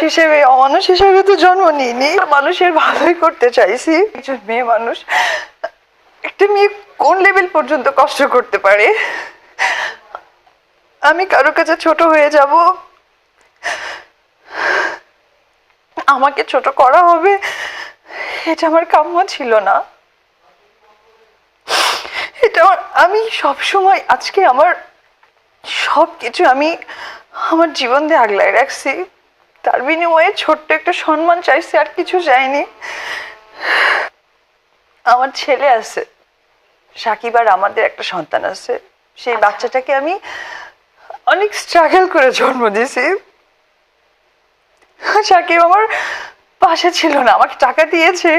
হিসেবে, অমানুষ হিসেবে তো জন্ম নিইনি। মানুষের ভালোই করতে চাইছি। একজন মেয়ে মানুষ। একটা মেয়ে কোন লেভেল পর্যন্ত কষ্ট করতে পারে? আমি কারও কাছে ছোট হয়ে যাব। আমাকে ছোট করা হবে? এটা আমার কাম্য ছিল না। এটা আমার, আমি সব সময় আজকে আমার সব কিছু আমি আমার জীবন দিয়ে আগলায় রাখছি। তার বিনিময়ে ছোট্ট একটা সম্মান চাইছে আর কিছু চাইনি। আমার ছেলে আছে সাকিব আর আমাদের একটা সন্তান আছে। সেই বাচ্চাটাকে আমি অনেক স্ট্রাগল করে জন্ম দিয়েছি। সাকিব আমার পাশে ছিল না আমাকে টাকা দিয়েছে।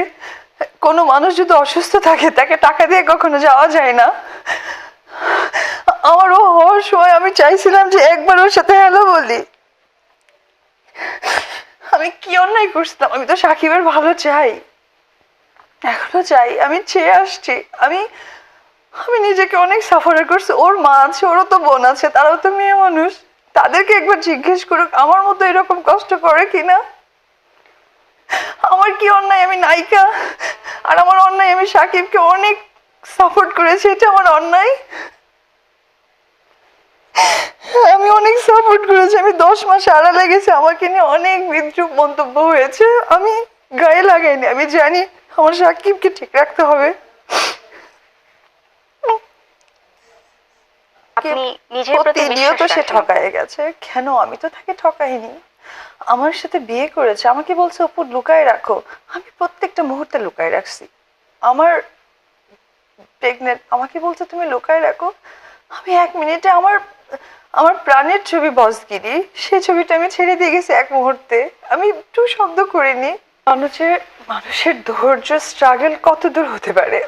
কোনো মানুষ যদি অসুস্থ থাকে তাকে টাকা দিয়ে কখনো যাওয়া যায় না। আমার ও হওয়ার সময় আমি চাইছিলাম যে একবার ওর সাথে হ্যালো বলি। আমি কি অন্যায় করছিলাম? আমি তো সাকিবের ভালো চাই। এখনও চাই। আমি চেয়ে আসছি। আমি আমি নিজেকে অনেক সাফার করছি। ওর মা আছে, ওরও তো বোন আছে, তারাও তো মেয়ে মানুষ। তাদেরকে একবার জিজ্ঞেস করুক, আমার মতো এরকম কষ্ট করে কিনা আমার কি অন্যায়? আমি নায়িকা। আর আমার অন্যায় আমি সাকিবকে অনেক সাপোর্ট করেছি, এটা আমার অন্যায়। আমি সাপোর্ট করেছি আমি দশ মাস আড়ালে গেছি আমাকে নিয়ে অনেক বিদ্রুপ মন্তব্য হয়েছে। আমি গায়ে লাগাইনি আমি জানি আমার সাকিবকে ঠিক রাখতে হবে। আপনি নিজের প্রতি প্রতিনিয়ত সে ঠকায় গেছে। কেন? আমি তো তাকে ঠকাইনি। আমার সাথে বিয়ে করেছে আমাকে বলছে অপু লুকায় রাখো। আমি প্রত্যেকটা মুহূর্তে লুকায় রাখছি। আমার প্রেগনেন্ট আমাকে বলছে তুমি লুকায় রাখো। আমি এক মিনিটে আমার আমার প্রাণের ছবি বসগিরি, সেই ছবিটা আমি ছেড়ে দিয়ে গেছি এক মুহূর্তে। আমি একটু শব্দ করিনি। মানুষের মানুষের ধৈর্য স্ট্রাগল কত দূর হতে পারে?